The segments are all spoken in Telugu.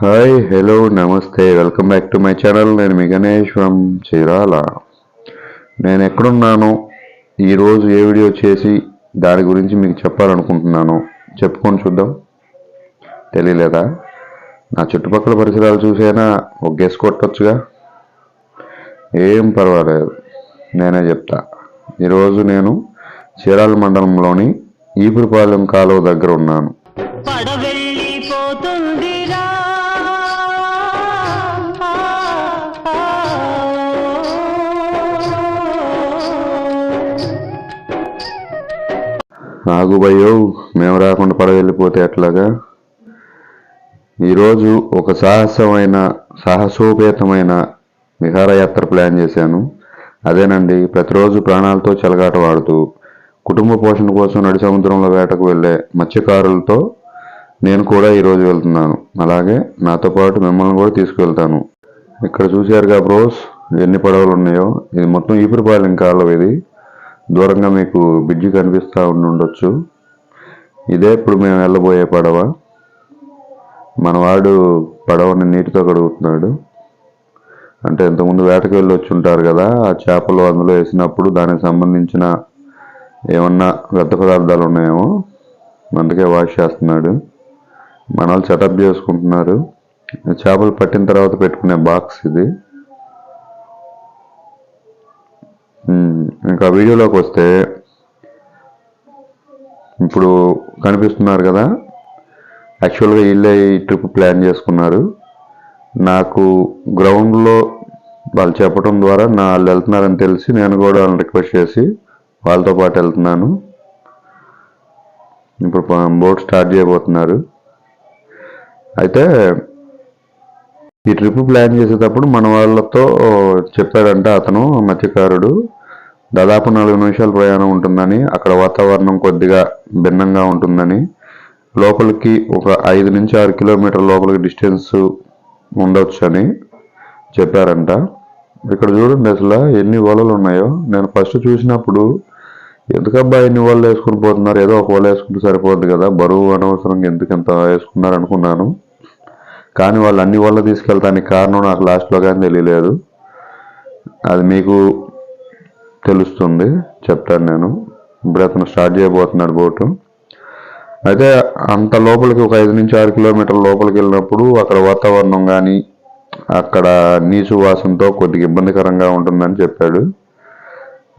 హాయ్ హలో నమస్తే welcome back to my channel. నేను మీ గణేష్ ఫ్రమ్ చీరాల. నేను ఎక్కడున్నాను ఈరోజు ఏ వీడియో చేసి దాని గురించి మీకు చెప్పాలనుకుంటున్నాను చెప్పుకొని చూద్దాం. తెలియలేదా నా చుట్టుపక్కల పరిసరాలు చూసైనా? ఒక గెస్ కొట్టొచ్చుగా? ఏం పర్వాలేదు నేనే చెప్తా. ఈరోజు నేను చీరాల మండలంలోని ఈపురపాలెం కాలువ దగ్గర ఉన్నాను. ఆగుబయ్యో మేము రాకుండా పడవెళ్ళిపోతే ఎట్లాగా? ఈరోజు ఒక సాహసమైన సాహసోపేతమైన విహారయాత్ర ప్లాన్ చేశాను. అదేనండి ప్రతిరోజు ప్రాణాలతో చెలగాట వాడుతూ కుటుంబ పోషణ కోసం నడి సముద్రంలో వేటకు వెళ్ళే మత్స్యకారులతో నేను కూడా ఈరోజు వెళ్తున్నాను. అలాగే నాతో పాటు మిమ్మల్ని కూడా తీసుకువెళ్తాను. ఇక్కడ చూశారుగా బ్రోస్ ఎన్ని పడవలు ఉన్నాయో. ఇది మొత్తం ఈపురపాలెం కాలం ఇది. దూరంగా మీకు బ్రిడ్జి కనిపిస్తూ ఉండి ఉండొచ్చు ఇదే ఇప్పుడు మేము వెళ్ళబోయే పడవ. మనవాడు పడవని నీటితో కడుగుతున్నాడు. అంటే ఇంతకుముందు వేటకు వెళ్ళి వచ్చి ఉంటారు కదా ఆ చేపలు అందులో వేసినప్పుడు దానికి సంబంధించిన ఏమన్నా వ్యర్థ పదార్థాలు ఉన్నాయేమో అందుకే వాష్ చేస్తున్నాడు. మన వాళ్ళు సెటప్ చేసుకుంటున్నారు. చేపలు పట్టిన తర్వాత పెట్టుకునే బాక్స్ ఇది. ఇంకా వీడియోలోకి వస్తే ఇప్పుడు కనిపిస్తున్నారు కదా? యాక్చువల్గా వీళ్ళే ఈ ట్రిప్ ప్లాన్ చేసుకున్నారు. నాకు గ్రౌండ్లో వాళ్ళు చెప్పడం ద్వారా నా వాళ్ళు వెళ్తున్నారని తెలిసి నేను కూడా వాళ్ళని రిక్వెస్ట్ చేసి వాళ్ళతో పాటు వెళ్తున్నాను. ఇప్పుడు బోట్ స్టార్ట్ చేయబోతున్నారు. అయితే ఈ ట్రిప్ ప్లాన్ చేసేటప్పుడు మన వాళ్ళతో చెప్పాడంట అతను మత్స్యకారుడు. దాదాపు నాలుగు నిమిషాల ప్రయాణం ఉంటుందని అక్కడ వాతావరణం కొద్దిగా భిన్నంగా ఉంటుందని. లోపలికి ఒక ఐదు నుంచి ఆరు కిలోమీటర్ లోపలికి డిస్టెన్స్ ఉండొచ్చు అని చెప్పారంట. ఇక్కడ చూడండి అసలు ఎన్ని వలలు ఉన్నాయో. నేను ఫస్ట్ చూసినప్పుడు ఎందుకబ్బా ఎన్ని వలలు వేసుకుని పోతున్నారు? ఏదో ఒక వల వేసుకుంటే సరిపోద్ది కదా. బరువు అనవసరంగా ఎందుకు ఎంత వేసుకున్నారు అనుకున్నాను. కానీ వాళ్ళు అన్ని వల్ల తీసుకెళ్తానికి కారణం నాకు లాస్ట్లో కానీ తెలియలేదు. అది మీకు తెలుస్తుంది చెప్తాను నేను. ఇప్పుడు అతను స్టార్ట్ చేయబోతున్నాడు బోటు. అయితే అంత లోపలికి ఒక ఐదు నుంచి ఆరు కిలోమీటర్ల లోపలికి వెళ్ళినప్పుడు అక్కడ వాతావరణం కానీ అక్కడ నీచు వాసనతో కొద్దిగా ఇబ్బందికరంగా ఉంటుందని చెప్పాడు.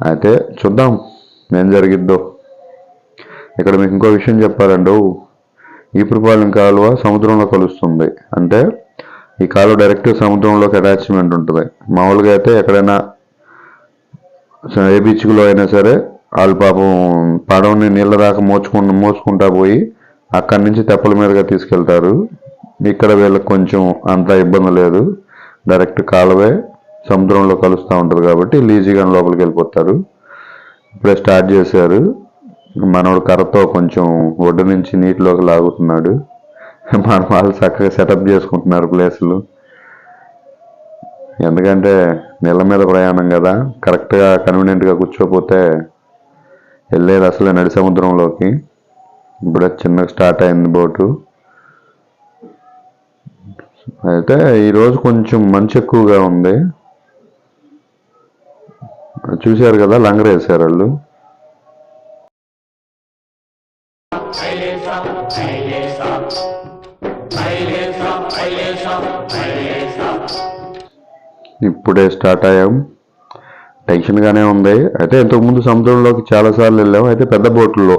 అయితే చూద్దాం ఏం జరిగిద్దో. ఇక్కడ మీకు ఇంకో విషయం చెప్పాలండి. ఈపురపాలెం కాలువ సముద్రంలో కలుస్తుంది. అంటే ఈ కాలువ డైరెక్ట్ సముద్రంలోకి అటాచ్మెంట్ ఉంటుంది. మామూలుగా అయితే ఎక్కడైనా ఏ బీచ్లో అయినా సరే వాళ్ళు పాపం పడవని నీళ్ళ దాకా మోచుకుంటూ మోసుకుంటా పోయి అక్కడి నుంచి తెప్పల మీదుగా తీసుకెళ్తారు. ఇక్కడ వీళ్ళకి కొంచెం అంత ఇబ్బంది లేదు. డైరెక్ట్ కాలువే సముద్రంలో కలుస్తూ ఉంటుంది కాబట్టి లీజీగా లోపలికి వెళ్ళిపోతారు. ఇప్పుడే స్టార్ట్ చేశారు. మనోడు కర్రతో కొంచెం ఒడ్డు నుంచి నీటిలోకి లాగుతున్నాడు. మన వాళ్ళు చక్కగా సెటప్ చేసుకుంటున్నారు ప్లేసులు. ఎందుకంటే నీళ్ళ మీద ప్రయాణం కదా. కరెక్ట్గా కన్వీనియంట్గా కూర్చోపోతే వెళ్ళేది అసలే నడి సముద్రంలోకి. ఇప్పుడే చిన్నగా స్టార్ట్ అయింది బోటు. అయితే ఈరోజు కొంచెం మంచు ఎక్కువగా ఉంది. చూశారు కదా లంగర్ వేసారు వాళ్ళు. ఇప్పుడే స్టార్ట్ అయ్యాం. టెన్షన్గానే ఉంది. అయితే ఇంతకుముందు సముద్రంలోకి చాలాసార్లు వెళ్ళాం. అయితే పెద్ద బోట్లో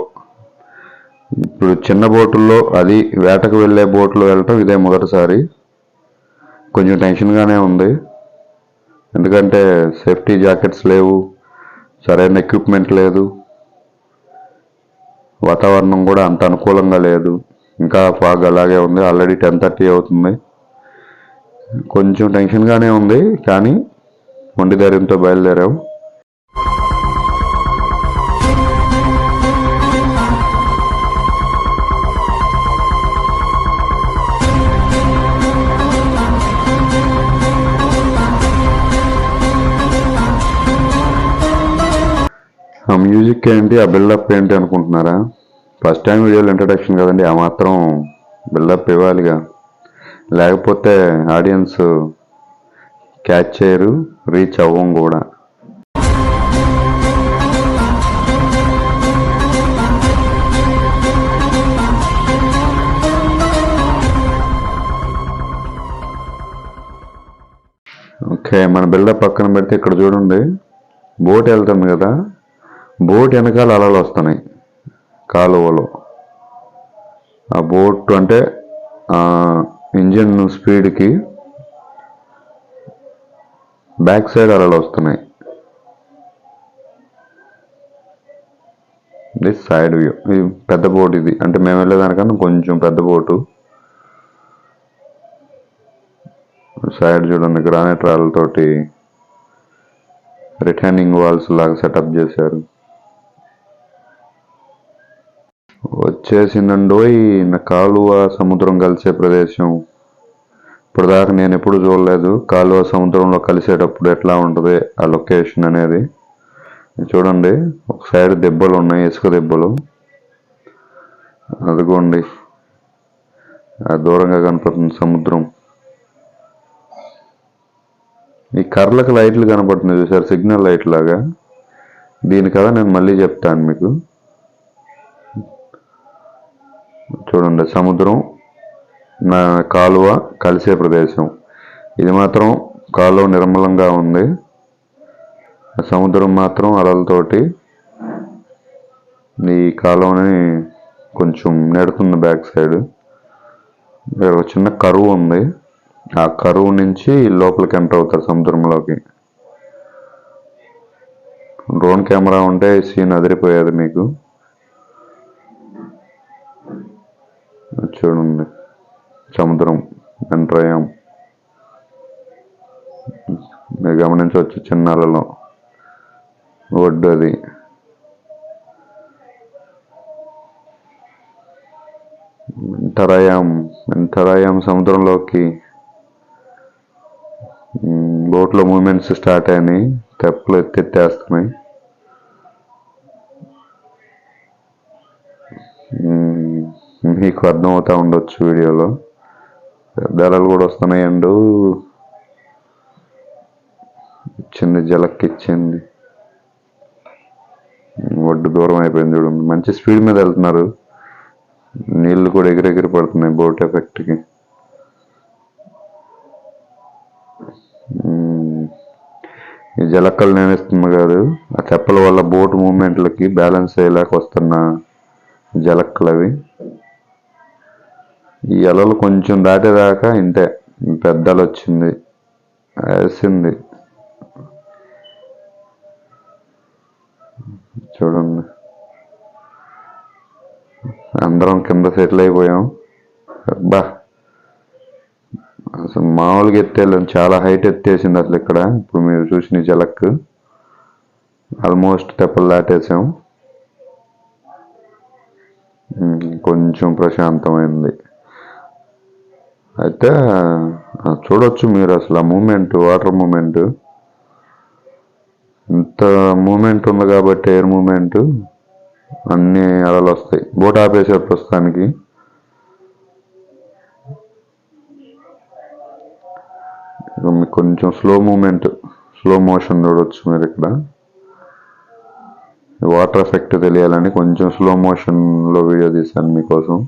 ఇప్పుడు చిన్న బోటుల్లో అది వేటకు వెళ్ళే బోట్లో వెళ్ళటం ఇదే మొదటిసారి. కొంచెం టెన్షన్గానే ఉంది. ఎందుకంటే సేఫ్టీ జాకెట్స్ లేవు సరైన ఎక్విప్మెంట్ లేదు వాతావరణం కూడా అంత అనుకూలంగా లేదు. ఇంకా ఫాగ్ అలాగే ఉంది. ఆల్రెడీ టెన్ థర్టీ అవుతుంది. కొంచెం టెన్షన్గానే ఉంది కానీ ఒంటి ధైర్యంతో బయలుదేరాం. ఆ మ్యూజిక్ ఏంటి ఆ బిల్డప్ ఏంటి అనుకుంటున్నారా? ఫస్ట్ టైం వీడియోలో ఇంట్రడక్షన్ కదండి ఆ మాత్రం బిల్డప్ ఇవ్వాలిగా. లేకపోతే ఆడియన్స్ క్యాచ్ చేయరు రీచ్ అవ్వం కూడా. ఓకే మన బిల్డప్ పక్కన పెడితే ఇక్కడ చూడండి. బోట్ వెళ్తుంది కదా. బోట్ వెనకాల అలలు వస్తున్నాయి కాలువలో. ఆ బోట్ అంటే ఇంజిన్ స్పీడ్కి బ్యాక్ సైడ్ అలలు వస్తున్నాయి. This side view. ఇది పెద్ద బోట్ ఇది. అంటే మేము వెళ్ళేదానికన్నా కొంచెం పెద్ద బోటు. సైడ్ చూడండి గ్రానైట్ రాళ్ళతోటి రిటర్నింగ్ వాల్స్ లాగా సెటప్ చేశారు. వచ్చేసిందండోయ్ నా కాలువ సముద్రం కలిసే ప్రదేశం. ఇప్పుడు దాకా నేను ఎప్పుడు చూడలేదు. కాలువ సముద్రంలో కలిసేటప్పుడు ఎట్లా ఉంటుంది ఆ లొకేషన్ అనేది. చూడండి ఒక సైడ్ దెబ్బలు ఉన్నాయి ఇసుక దెబ్బలు. అదిగోండి దూరంగా కనపడుతుంది సముద్రం. ఈ కర్రలకు లైట్లు కనపడుతున్నాయి చూసారు సిగ్నల్ లైట్ లాగా. దీని కదా నేను మళ్ళీ చెప్తాను మీకు. చూడండి సముద్రం నా కాలువ కలిసే ప్రదేశం. ఇది మాత్రం కాలువ నిర్మలంగా ఉంది. సముద్రం మాత్రం అలలతోటి ఈ కాలువని కొంచెం నెడుతుంది బ్యాక్ సైడ్. ఇక్కడ ఒక చిన్న కరువు ఉంది. ఆ కరువు నుంచి లోపలికి ఎంటర్ అవుతారు సముద్రంలోకి. డ్రోన్ కెమెరా ఉంటే సీన్ అదిరిపోయేది మీకు. చూడండి సముద్రం వెంట్రయం. మీరు గమనించవచ్చు చిన్న అలలో ఒడ్డు అది. ఎంటర్ అయ్యాం సముద్రంలోకి బోట్లో మూమెంట్స్ స్టార్ట్ అయినాయి. తెప్పలు ఎత్తెత్తేస్తున్నాయి మ్, మీకు అర్థమవుతూ ఉండొచ్చు వీడియోలో. ధరలు కూడా వస్తున్నాయి అండ్. ఇచ్చింది. జలక్కిచ్చింది ఒడ్డు దూరం అయిపోయింది చూడండి మంచి స్పీడ్ మీద వెళ్తున్నారు. నీళ్ళు కూడా ఎగిరెగిరి పడుతున్నాయి బోట్ ఎఫెక్ట్కి. ఈ జలక్కలు నేనేస్తుంది కాదు. ఆ తెప్పల వల్ల బోట్ మూమెంట్లకి బ్యాలెన్స్ అయ్యేలాక వస్తున్న జలక్కలు అవి ఈ అలలు కొంచెం దాటేదాకా ఇంతే. పెద్దలు వచ్చింది. వేసింది. చూడండి. అందరం కింద సెటిల్ అయిపోయాం. అబ్బా! అసలు మామూలుగా ఎత్తేళ్ళం చాలా హైట్ ఎత్తేసింది అసలు ఇక్కడ. ఇప్పుడు మీరు చూసిన జలక్ ఆల్మోస్ట్ తెప్పలు దాటేసాం. కొంచెం ప్రశాంతమైంది. అయితే చూడొచ్చు మీరు అసలు ఆ మూమెంట్ వాటర్ మూమెంట్. ఇంత మూమెంట్ ఉంది కాబట్టి ఎయిర్ మూమెంట్ అన్ని అలలు వస్తాయి. బోట్ ఆపేసారు ప్రస్తుతానికి. మీకు కొంచెం స్లో మూమెంట్ స్లో మోషన్ చూడవచ్చు మీరు ఇక్కడ. వాటర్ ఎఫెక్ట్ తెలియాలని కొంచెం స్లో మోషన్లో వీడియో తీశాను మీకోసం.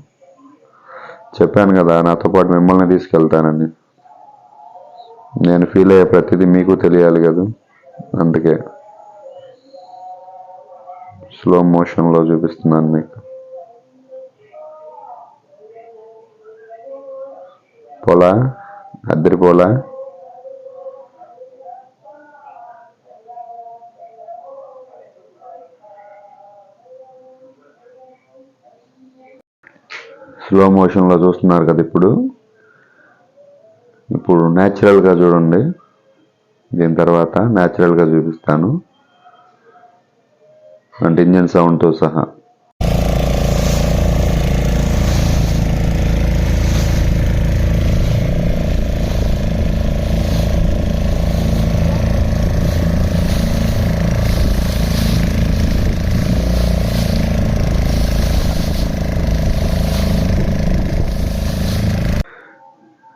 చెప్పాను కదా నాతో పాటు మిమ్మల్ని తీసుకెళ్తానని. నేను ఫీల్ అయ్యే ప్రతిదీ మీకు తెలియాలి కదా అందుకే. స్లో మోషన్లో చూపిస్తున్నాను మీకు. పోలా? అద్దరి పోలా స్లో మోషన్లో చూస్తున్నారు కదా ఇప్పుడు. ఇప్పుడు న్యాచురల్గా చూడండి. దీని తర్వాత న్యాచురల్గా చూపిస్తాను. అంటే ఇంజన్ సౌండ్తో సహా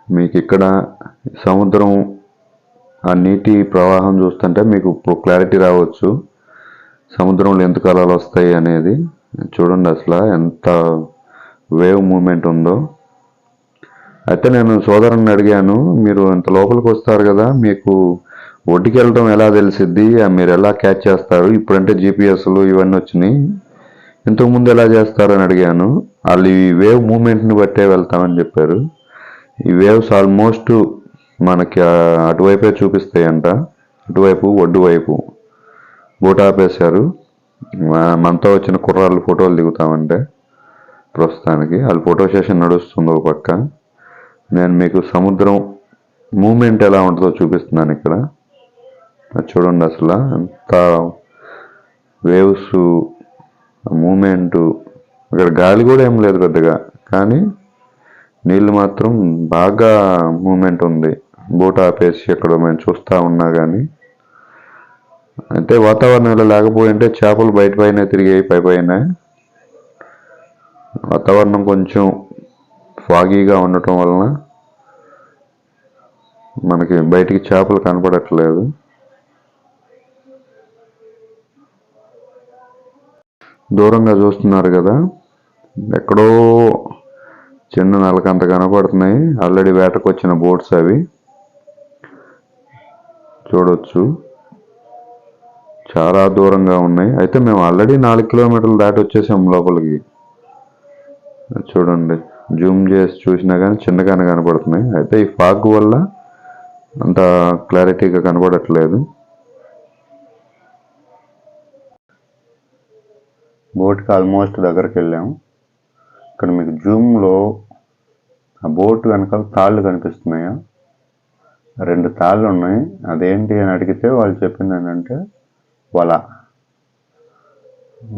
మీ ఇక్కడ సముద్రం ఆ నీటి ప్రవాహం చూస్తుంటే మీకు ఇప్పుడు క్లారిటీ రావచ్చు. సముద్రంలో ఎంత అలలు వస్తాయి అనేది చూడండి అసలు ఎంత వేవ్ మూమెంట్ ఉందో. అయితే నేను సోదరుని అడిగాను మీరు ఇంత లోపలికి వస్తారు కదా మీకు ఒడ్డుకి వెళ్ళడం ఎలా తెలిసిద్ది? ఆ మీరు ఎలా క్యాచ్ చేస్తారు? ఇప్పుడంటే జీపీఎస్లు ఇవన్నీ వచ్చినాయి. ఇంతకు ముందు ఎలా చేస్తారని అడిగాను. వాళ్ళు ఈ వేవ్ మూమెంట్ని బట్టే వెళ్తామని చెప్పారు. ఈ వేవ్స్ ఆల్మోస్ట్ మనకి అటువైపే చూపిస్తాయంట. అటువైపు ఒడ్డు వైపు. బోట్ ఆపేశారు. మనతో వచ్చిన కుర్రాళ్ళు ఫోటోలు దిగుతామంటే ప్రస్తుతానికి. వాళ్ళు ఫోటో సెషన్ నడుస్తుంది ఒక పక్క. నేను మీకు సముద్రం మూమెంట్ ఎలా ఉంటుందో చూపిస్తున్నాను ఇక్కడ. అది చూడండి అసలు. ఎంత వేవ్స్ మూమెంటు ఇక్కడ గాలి కూడా ఏం లేదు పెద్దగా. కానీ నీళ్ళు మాత్రం బాగా మూమెంట్ ఉంది. బోట్ ఆపేసి అక్కడ మేము చూస్తూ ఉన్నా కానీ అయితే వాతావరణంలో లేకపోయింటే చేపలు బయట పైన తిరిగాయి పై పైన వాతావరణం కొంచెం ఫాగీగా ఉండటం వలన మనకి బయటికి చేపలు కనపడట్లేదు. దూరంగా చూస్తున్నారు కదా. ఎక్కడో చిన్న నలకంత కనపడుతున్నాయి. ఆల్రెడీ వేటకు వచ్చిన బోట్స్ అవి. చూడొచ్చు. చాలా దూరంగా ఉన్నాయి. అయితే మేము ఆల్రెడీ నాలుగు కిలోమీటర్లు దాటి వచ్చేసాం లోపలికి. చూడండి. జూమ్ చేసి చూసినా కానీ చిన్నగానే కనపడుతున్నాయి. అయితే ఈ ఫాగ్ వల్ల అంత క్లారిటీగా కనపడట్లేదు. బోట్కి ఆల్మోస్ట్ దగ్గరికి వెళ్ళాము ఇక్కడ మీకు జూమ్లో ఆ బోట్ వెనకాల తాళ్ళు కనిపిస్తున్నాయా? రెండు తాళ్ళు ఉన్నాయి. అదేంటి అని అడిగితే వాళ్ళు చెప్పింది ఏంటంటే వల.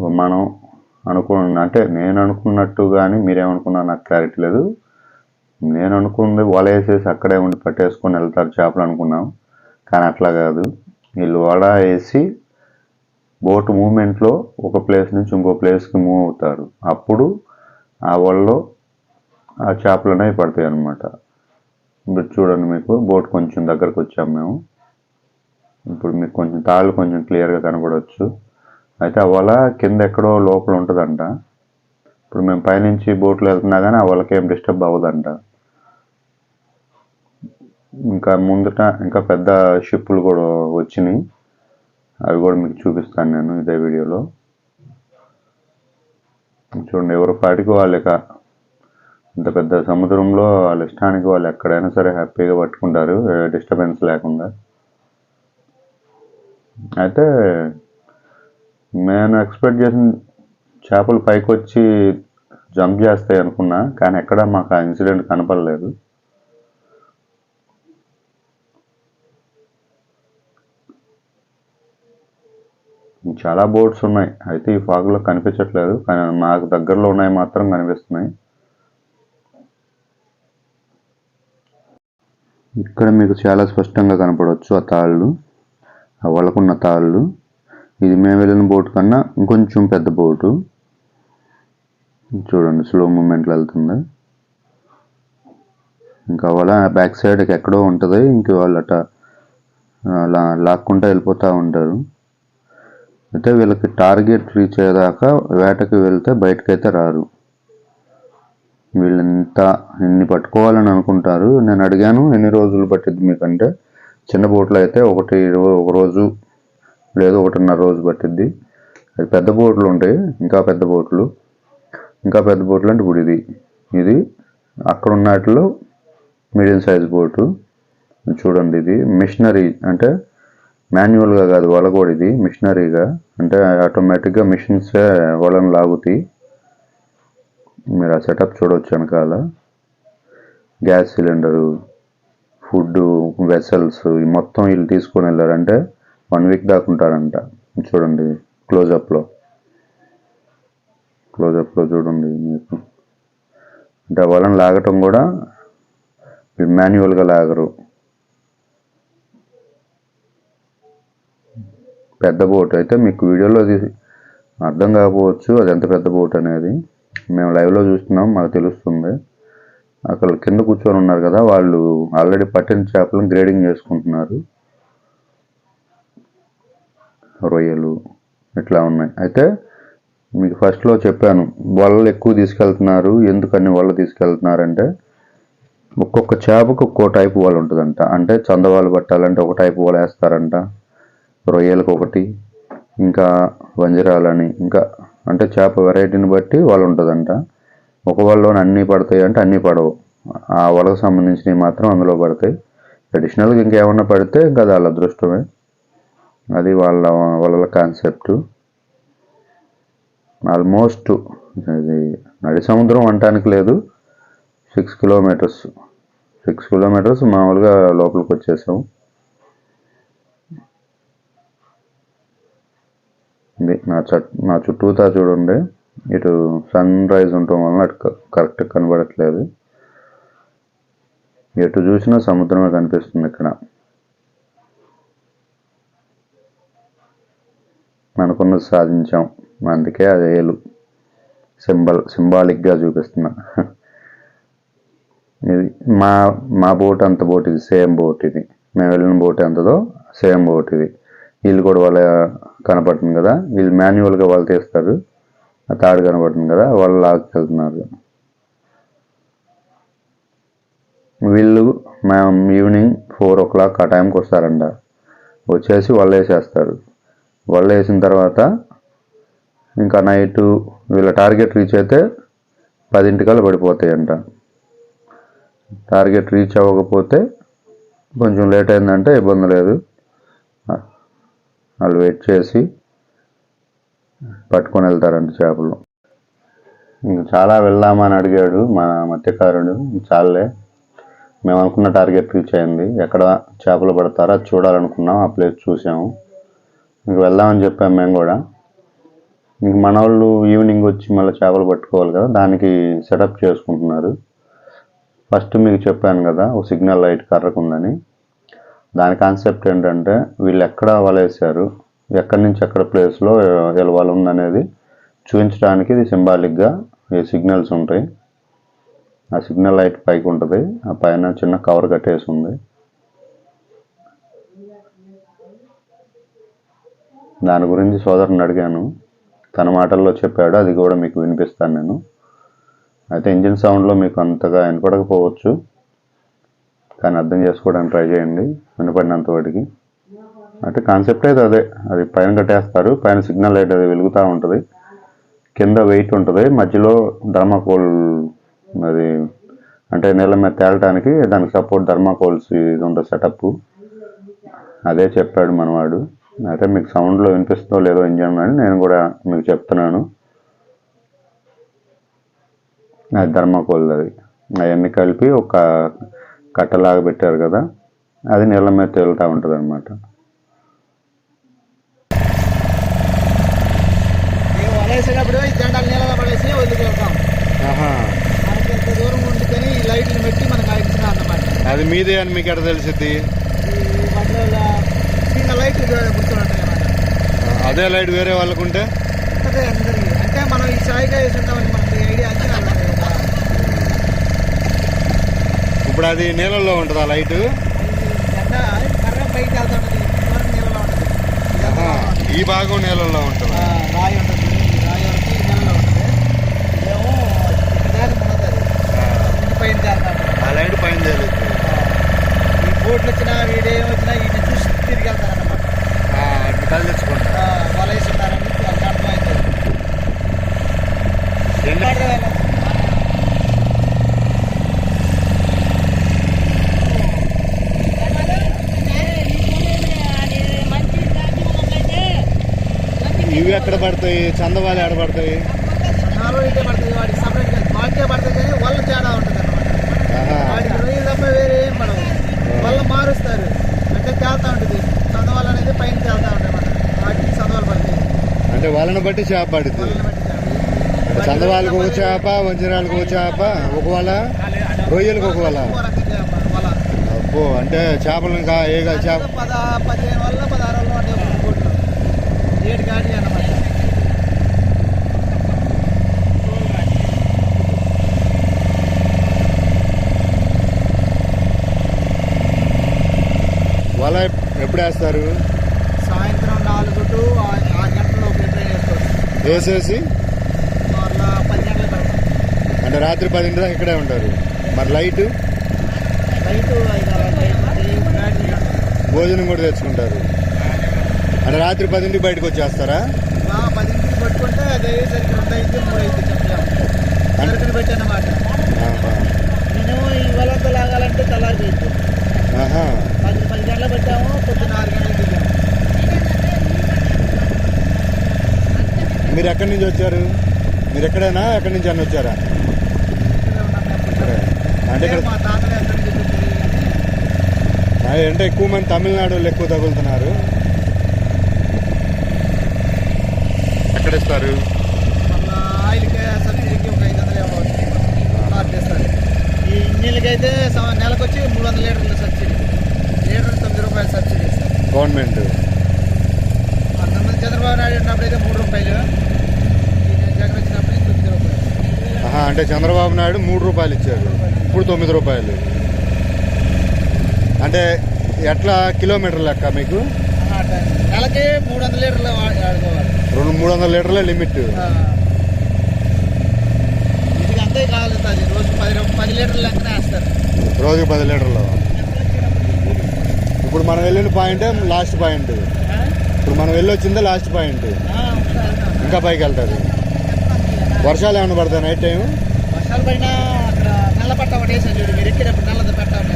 మనం అనుకున్న అంటే నేను అనుకున్నట్టు కానీ మీరేమనుకున్నారు నాకు క్లారిటీ లేదు. నేను అనుకుంది వల వేసేసి అక్కడే ఉండి పట్టేసుకొని వెళ్తారు చేపలు అనుకున్నాం. కానీ అట్లా కాదు. వీళ్ళు వల వేసి బోట్ మూమెంట్లో ఒక ప్లేస్ నుంచి ఇంకో ప్లేస్కి మూవ్ అవుతారు. అప్పుడు ఆ వలలో ఆ చేపలు అనేవి పడతాయి అన్నమాట ఇప్పుడు చూడండి మీకు బోట్ కొంచెం దగ్గరకు వచ్చాము మేము. ఇప్పుడు మీకు కొంచెం తాళ్ళు కొంచెం క్లియర్గా కనపడవచ్చు అయితే ఆ వల కింద ఎక్కడో లోపల ఉంటుందంట. ఇప్పుడు మేము పైనుంచి బోట్లో వెళ్తున్నా కానీ ఆ వలకేం డిస్టర్బ్ అవ్వదంట. ఇంకా ముందుట ఇంకా పెద్ద షిప్పులు కూడా వచ్చినాయి. అవి కూడా మీకు చూపిస్తాను నేను ఇదే వీడియోలో. చూడండి ఎవరు పాటికి వాళ్ళక ఇక ఇంత పెద్ద సముద్రంలో వాళ్ళ ఇష్టానికి వాళ్ళు ఎక్కడైనా సరే హ్యాపీగా పట్టుకుంటారు డిస్టర్బెన్స్ లేకుండా. అయితే నేను ఎక్స్పెక్ట్ చేసిన చేపలు పైకి వచ్చి జంప్ చేస్తాయి అనుకున్నా కానీ ఎక్కడ మాకు ఆ ఇన్సిడెంట్ కనపడలేదు. చాలా బోట్స్ ఉన్నాయి. అయితే ఈ ఫాగ్లో కనిపించట్లేదు. కానీ మాకు దగ్గరలో ఉన్నాయి మాత్రం కనిపిస్తున్నాయి. ఇక్కడ మీకు చాలా స్పష్టంగా కనపడవచ్చు ఆ తాళ్ళు. ఆ వలకున్న తాళ్ళు. ఇది మేము వెళ్ళిన బోట్ కన్నా ఇంకొంచెం పెద్ద బోటు. చూడండి స్లో మూమెంట్లో వెళ్తుంది. ఇంకా వాళ్ళ బ్యాక్ సైడ్కి ఎక్కడో ఉంటుంది. ఇంక వాళ్ళు అట్లా లాక్కుంటూ వెళ్ళిపోతూ ఉంటారు. అయితే వీళ్ళకి టార్గెట్ రీచ్ అయ్యేదాకా వేటకి వెళ్తే బయటకైతే రారు. వీళ్ళంత ఇన్ని పట్టుకోవాలని అనుకుంటారు. నేను అడిగాను ఎన్ని రోజులు పట్టింది మీకంటే? చిన్న బోట్లో అయితే ఒకటి ఒక రోజు లేదు ఒకటిన్నర రోజు పట్టింది అది పెద్ద బోట్లు ఉంటాయి ఇంకా పెద్ద బోట్లు. ఇంకా పెద్ద బోట్లు అంటే ఇప్పుడు ఇది ఇది అక్కడ ఉన్న వాటిలో మీడియం సైజ్ బోటు. చూడండి ఇది మిషనరీ అంటే మాన్యువల్గా కాదు వల కూడా ఇది మిషనరీగా. అంటే ఆటోమేటిక్గా మిషన్సే వలను లాగుతాయి మీరు ఆ సెటప్ చూడవచ్చు వెనకాల. గ్యాస్ సిలిండరు ఫుడ్ వెసల్స్ ఈ మొత్తం వీళ్ళు తీసుకొని వెళ్ళారంటే వన్ వీక్ దాకా ఉంటారంట. చూడండి క్లోజప్లో. క్లోజప్లో చూడండి మీకు. అంటే వలను లాగటం కూడా మీరు మాన్యువల్గా లాగరు. పెద్ద బోట్ అయితే మీకు వీడియోలో అర్థం కాకపోవచ్చు. అది ఎంత పెద్ద బోట్ అనేది మేము లైవ్లో చూస్తున్నాం మాకు తెలుస్తుంది. అక్కడ కింద కూర్చొని ఉన్నారు కదా వాళ్ళు ఆల్రెడీ పట్టిన చేపలను గ్రేడింగ్ చేసుకుంటున్నారు. రొయ్యలు ఇట్లా ఉన్నాయి. అయితే మీకు ఫస్ట్లో చెప్పాను వలలు ఎక్కువ తీసుకెళ్తున్నారు. ఎందుకని వలలు తీసుకెళ్తున్నారంటే ఒక్కొక్క చేపకు ఒక్కో టైపు వల ఉంటుందంట. అంటే చందవాలు పట్టాలంటే ఒక టైపు వల వేస్తారంట. రొయ్యలకు ఒకటి ఇంకా వంజరాలని ఇంకా అంటే చేప వెరైటీని బట్టి వాళ్ళు ఉంటుందంట ఒక వలలోనే అన్నీ పడతాయి అంటే అన్నీ పడవు. ఆ వలకు సంబంధించినవి మాత్రం అందులో పడతాయి. ట్రెడిషనల్గా ఇంకేమన్నా పడితే ఇంకా అది వాళ్ళ అదృష్టమే. అది వాళ్ళ వాళ్ళ కాన్సెప్ట్ ఆల్మోస్ట్ ఇది నడి సముద్రం అంటానికి లేదు. సిక్స్ కిలోమీటర్స్ సిక్స్ కిలోమీటర్స్ మామూలుగా లోపలికి వచ్చేసాం నా చట్ నా చుట్టూతా చూడండి. ఇటు సన్ రైజ్ ఉండటం వలన అటు కరెక్ట్ కనబడట్లేదు. ఎటు చూసినా సముద్రమే కనిపిస్తుంది ఇక్కడ. అనుకున్నది సాధించాం. అందుకే అది ఏలు. సింబల్ సింబాలిక్గా చూపిస్తున్నా. ఇది మా మా బోట్ అంత బోట్ ఇది సేమ్ బోట్ ఇది. మేము వెళ్ళిన బోట్ ఎంతదో సేమ్ బోట్ ఇది. వీళ్ళు కూడా వాళ్ళ కనపడుతుంది కదా. వీళ్ళు మాన్యువల్గా వాళ్ళు తీస్తారు. ఆ తాడు కనపడుతుంది కదా. వాళ్ళు లాక్కెళ్తున్నారు. వీళ్ళు మేము ఈవినింగ్ ఫోర్ ఓ క్లాక్ ఆ టైంకి వస్తారంట. వచ్చేసి వాళ్ళు వేసేస్తారు. వాళ్ళు వేసిన తర్వాత ఇంకా నైట్ వీళ్ళ టార్గెట్ రీచ్ అయితే పదింటికల్లా పడిపోతాయంట. టార్గెట్ రీచ్ అవ్వకపోతే కొంచెం లేట్ అయిందంటే ఇబ్బంది లేదు. వాళ్ళు వెయిట్ చేసి పట్టుకొని వెళ్తారంట చేపలు. ఇంక చాలా వెళ్దామని అడిగాడు మా మత్స్యకారుడు. చాలే మేము అనుకున్న టార్గెట్ రీచ్ అయింది. ఎక్కడ చేపలు పడతారో అది చూడాలనుకున్నాం ఆ ప్లేస్ చూసాము. ఇంక వెళ్దామని చెప్పాము మేము కూడా. ఇంక మన వాళ్ళు ఈవినింగ్ వచ్చి మళ్ళీ చేపలు పట్టుకోవాలి కదా దానికి సెటప్ చేసుకుంటున్నారు. ఫస్ట్ మీకు చెప్పాను కదా ఓ సిగ్నల్ లైట్ కర్రకుందని దాని కాన్సెప్ట్ ఏంటంటే వీళ్ళు ఎక్కడ వలేసారు ఎక్కడి నుంచి ఎక్కడ ప్లేస్లో వీళ్ళ ఉందనేది చూపించడానికి ఇది సింబాలిక్గా ఈ సిగ్నల్స్ ఉంటాయి. ఆ సిగ్నల్ లైట్ పైకి ఉంటుంది ఆ పైన చిన్న కవర్ కట్టేసి ఉంది. దాని గురించి సోదరుని అడిగాను. తన మాటల్లో చెప్పాడు అది కూడా మీకు వినిపిస్తాను నేను. అయితే ఇంజిన్ సౌండ్లో మీకు అంతగా వినపడకపోవచ్చు. కానీ అర్థం చేసుకోవడానికి ట్రై చేయండి. వినపడినంత వాటికి. అంటే కాన్సెప్ట్ అయితే అదే. అది పైన కట్టేస్తారు. పైన సిగ్నల్ లైట్ అది వెలుగుతూ ఉంటుంది. కింద వెయిట్ ఉంటుంది. మధ్యలో ధర్మాకోల్ అది అంటే నేల మీద తేలటానికి దానికి సపోర్ట్ ధర్మాకోల్స్ ఇది ఉంటుంది సెటప్ అదే చెప్పాడు మనవాడు. అయితే మీకు సౌండ్లో వినిపిస్తుందో లేదో ఇంజన్ అని నేను కూడా మీకు చెప్తున్నాను. అది ధర్మాకోల్ అది. అవన్నీ కలిపి ఒక కట్టలాగా పెట్టారు కదా అది నీళ్ళ మీద తేలుతూ ఉంటుంది అనమాట అది మీదే అని మీకు ఎక్కడ అన్నమాట అదే లైట్ వేరే వాళ్ళకుంటే? అంటే మనం ఈ సాయిగా వేసి ఉంటామని మనకి ఐడియా అంచనా లేదు కదా ఇప్పుడు అది నీళ్ళల్లో ఉంటుంది ఆ లైట్? ఈ భాగం నీళ్ళల్లో ఉంటుంది? రాయి ఉంటుంది. రాయి వరకు నీళ్ళలో ఉంటుంది. పైన ఆ లైట్ పైన ఈ బోట్లు వచ్చినా వీడియో వచ్చినా వీటిని చూసి తిరిగి వెళ్తారన్నమాట అటు కళ్ళు తెచ్చుకుంటా. వల వేస్తున్నారని వాళ్ళకి అర్థమైంది ఎన్ని- ఇవి ఎక్కడ పడతాయి? చందవాలి ఎక్కడ పడతాయి? నాలుగు సపరేట్ వాటికే కానీ వల్ల తేడా ఉంటుంది అనమాట. వాటికి రొయ్యలు తప్ప వేరే ఏం పడవు. వల్ల మారుస్తారు. అంటే తేలుతా ఉంటుంది. చందవాళ్ళు అనేది పైన తేలుతా ఉంటుంది అనమాట వాటికి చందవాళ్ళు పడతాయి. అంటే వాళ్ళని బట్టి చేప పడుతుంది వలని బట్టి తేలుతాయి. చందవాళ్ళకి ఒక చేప వంజరాలకు ఒక చేప ఒక వల రొయ్యలకు ఒక వల అబ్బో అంటే చేపలు ఇంకా ఏ చేప పద పదిహేను వల్ల పదహారు వల్ల ఏడు అన్నమాట వల ఎప్పుడు వేస్తారు? సాయంత్రం నాలుగు టు ఆరు గంటల్లో ప్రిపేర్ వేసేసి? మళ్ళా పది గంటలకు పెడతాం అంటే రాత్రి పదింటి దాకా ఇక్కడే ఉంటారు. మరి లైట్? రైతు ఐదు ఆరు లైట్. భోజనం కూడా తెచ్చుకుంటారు. అంటే రాత్రి పదింటికి బయటకు వచ్చేస్తారా? పదింటికి పట్టుకుంటే అది అయ్యేసరికి రెండు అయితే మూడు అయితే చెప్పలేము. సరుకుని పెట్టి అన్నమాట ఆహా. మినిమం ఈ వలంతా లాగాలంటే తెల్లారిపోయింది ఆహా. పది పది గంటలకు పెట్టాము పొద్దున్న ఆరు గంటలకు దిగాము మీరు ఎక్కడి నుంచి వచ్చారు? మీరు ఎక్కడైనా ఎక్కడి నుంచి అన్న వచ్చారా. అంటే ఇక్కడ మా తాతలు ఎక్కడి నుంచి వచ్చారు తెలియదు కానీ ఆ, అంటే ఎక్కువ మంది తమిళనాడు వాళ్ళు ఎక్కువ తగులుతున్నారు. ఎక్కడ ఇస్తారు మళ్ళా ఆయిల్కి సబ్సిడీకి ఒక ఐదు వందలు ఏమో చార్జ్ చేస్తారు సం- నెలకు వచ్చి మూడు వందల లీటర్ల సబ్సిడీ. లీటర్ తొమ్మిది రూపాయలు సబ్సిడీ. గవర్నమెంట్. అంతమంది చంద్రబాబు నాయుడు ఉన్నప్పుడు అయితే మూడు రూపాయలు. జగన్ వచ్చినప్పుడు తొమ్మిది రూపాయలు. అంటే చంద్రబాబు నాయుడు మూడు రూపాయలు ఇచ్చారు ఇప్పుడు తొమ్మిది రూపాయలు. అంటే ఎట్లా కిలోమీటర్ లెక్క మీకు. నెలకి మూడు వందల లీటర్లు రెండు మూడు వందల లీటర్ల లిమిట్. రోజు పది పది లీటర్లు లెక్కనే వేస్తారు. రోజుకి పది లీటర్లు. ఇప్పుడు మనం వెళ్ళిన పాయింట్ లాస్ట్ పాయింట్? ఇప్పుడు మనం వెళ్ళొచ్చిందే లాస్ట్ పాయింట్. ఇంకా పైకి వెళ్తుంది. వర్షాలు ఏమైనా పడతాయి నైట్ టైం వర్షాలు పైన అక్కడ నల్ల పట్ట ఒకటి వేసాను చూడు. మీరు నల్లది పెట్టాలి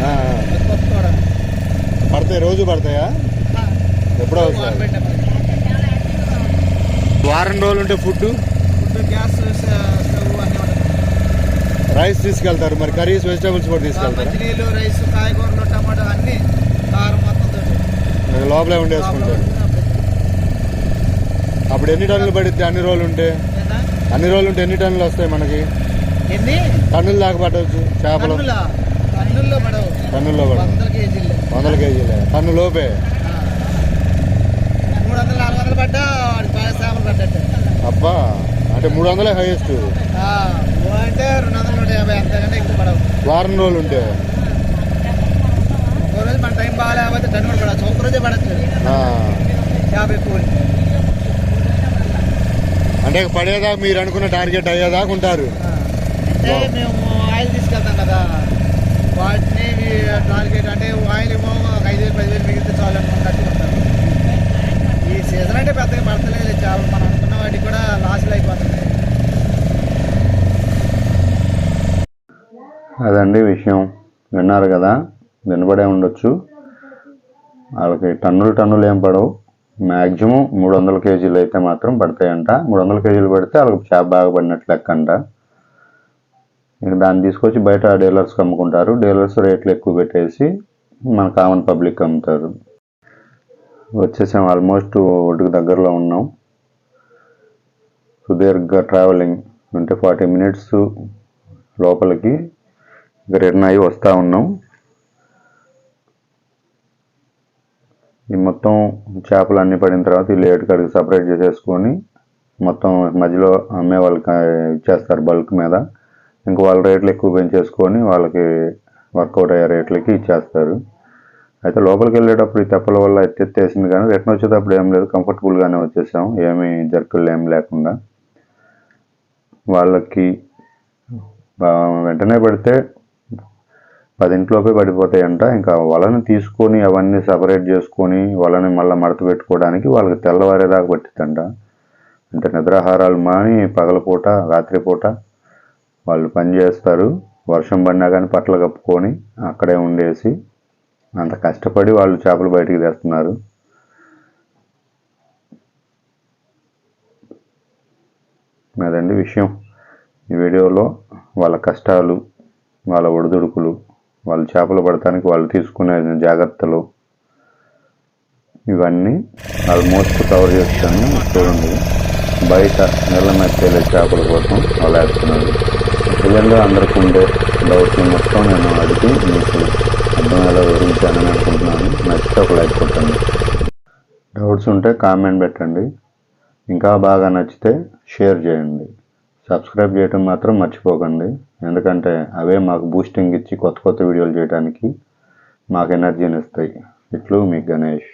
పడతాయి రోజు పడతాయా? ఎప్పుడో వారం రోజులు ఉంటే ఫుడ్ ఫుడ్ గ్యాస్ రైస్ తీసుకెళ్తారు. మరి కర్రీస్ వెజిటేబుల్స్ కూడా తీసుకెళ్తారు? రైస్ కాయగూరలు టమాటో అన్నీ కారం మొత్తం లోపలే ఉండేసుకుంటారు అప్పుడు ఎన్ని టన్నులు పడిద్ది? అన్ని రోజులు ఉంటే? అన్ని రోజులు ఉంటే ఎన్ని టన్నులు వస్తాయి మనకి? టన్నులు దాకా పట్టవచ్చు చేపలు? టన్నులా? టన్నుల్లో పడవు. టన్నుల్లో పడవు. వందల కేజీలు. టన్ను లోపే. మూడు వందలు నాలుగు వందలు పడ్డా అబ్బా! అంటే మూడు వందలే హైయెస్ట్. అంటే రెండు వందల నూట యాభై అంతకంటే ఎక్కువ పడవు. వారం రోజులు ఉంటే. ఒక రోజు మన టైం బాగాలేకపోతే టన్ను కూడా పడవచ్చు ఒక రోజే పడచ్చు. యాభై అంటే పడేదాకా మీరు అనుకున్న టార్గెట్ అయ్యేదాకా ఉంటారు. అంటే మేము ఆయిల్ తీసుకెళ్తాం కదా వాటిని టార్గెట్ అంటే ఆయిల్ ఏమో ఒక ఐదు వేలు పదివేలు మిగిలితే చాలు అనుకున్నట్టు ఉంటాం ఈ సీజన్ అంటే పెద్దగా పడతలేదు చాలా మనం అనుకున్న వాటికి కూడా లాస్లు అయిపోతుంది అదండి విషయం విన్నారు కదా వినబడే ఉండొచ్చు. వాళ్ళకి టన్నులు టన్నులు ఏం పడవు. మ్యాక్సిమం మూడు వందల కేజీలు అయితే మాత్రం పడతాయంట. మూడు వందల కేజీలు పడితే వాళ్ళకి చేప బాగా పడినట్లు లెక్క అంట ఇక దాన్ని తీసుకొచ్చి బయట డీలర్స్కి అమ్ముకుంటారు. డీలర్స్ రేట్లు ఎక్కువ పెట్టేసి మన కామన్ పబ్లిక్ అమ్ముతారు. వచ్చేసాం ఆల్మోస్ట్ ఒడ్డుకు దగ్గరలో ఉన్నాం. సుదీర్ఘ ట్రావెలింగ్ అంటే ఫార్టీ మినిట్స్ లోపలికి రిటర్న్ అయ్యి వస్తూ ఉన్నాం. ఈ మొత్తం చేపలు అన్నీ పడిన తర్వాత ఈ లేట్ కడిగి సపరేట్ చేసేసుకొని మొత్తం మధ్యలో అమ్మే వాళ్ళకి ఇచ్చేస్తారు బల్క్ మీద. ఇంకా వాళ్ళ రేట్లు ఎక్కువ పెంచేసుకొని వాళ్ళకి వర్కౌట్ అయ్యే రేట్లకి ఇచ్చేస్తారు. అయితే లోపలికి వెళ్ళేటప్పుడు ఈ తెప్పల వల్ల ఎత్తెత్తేసింది కానీ రిటర్న్ వచ్చేటప్పుడు ఏం లేదు కంఫర్టబుల్గానే వచ్చేసాం. ఏమీ జర్కులు ఏం లేకుండా. వాళ్ళకి వెంటనే పెడితే పదింట్లోపే పడిపోతాయంట. ఇంకా వలని తీసుకొని అవన్నీ సపరేట్ చేసుకొని వలని మళ్ళీ మడత పెట్టుకోవడానికి వాళ్ళకి తెల్లవారేదాకా పట్టిద్దంట. అంటే నిద్రాహారాలు మాని పగలపూట రాత్రిపూట వాళ్ళు పని చేస్తారు. వర్షం పడినా కానీ పట్ల కప్పుకొని అక్కడే ఉండేసి అంత కష్టపడి వాళ్ళు చేపలు బయటికి తెస్తున్నారు. అదండి విషయం. ఈ వీడియోలో వాళ్ళ కష్టాలు వాళ్ళ ఒడిదుడుకులు. వాళ్ళు చేపలు పడటానికి వాళ్ళు తీసుకునే జాగ్రత్తలు ఇవన్నీ ఆల్మోస్ట్ కవర్ చేస్తాను. చూడండి. బయట నీళ్ళ మీద తేలే చేపల కోసం వాళ్ళు వేస్తున్నారు. నిజంగా అందరికీ ఉండే డౌట్లు మొత్తం నేను అడిగి మీకు అర్థమయ్యేలా వివరించానని అనుకుంటున్నాను. నచ్చితే ఒక లైక్ కొట్టండి. డౌట్స్ ఉంటే కామెంట్ పెట్టండి. ఇంకా బాగా నచ్చితే షేర్ చేయండి. సబ్స్క్రైబ్ చేయటం మాత్రం మర్చిపోకండి. ఎందుకంటే అవే మాకు బూస్టింగ్ ఇచ్చి కొత్త కొత్త వీడియోలు చేయడానికి మాకు ఎనర్జీని ఇస్తాయి. ఇట్లు మీ గణేష్.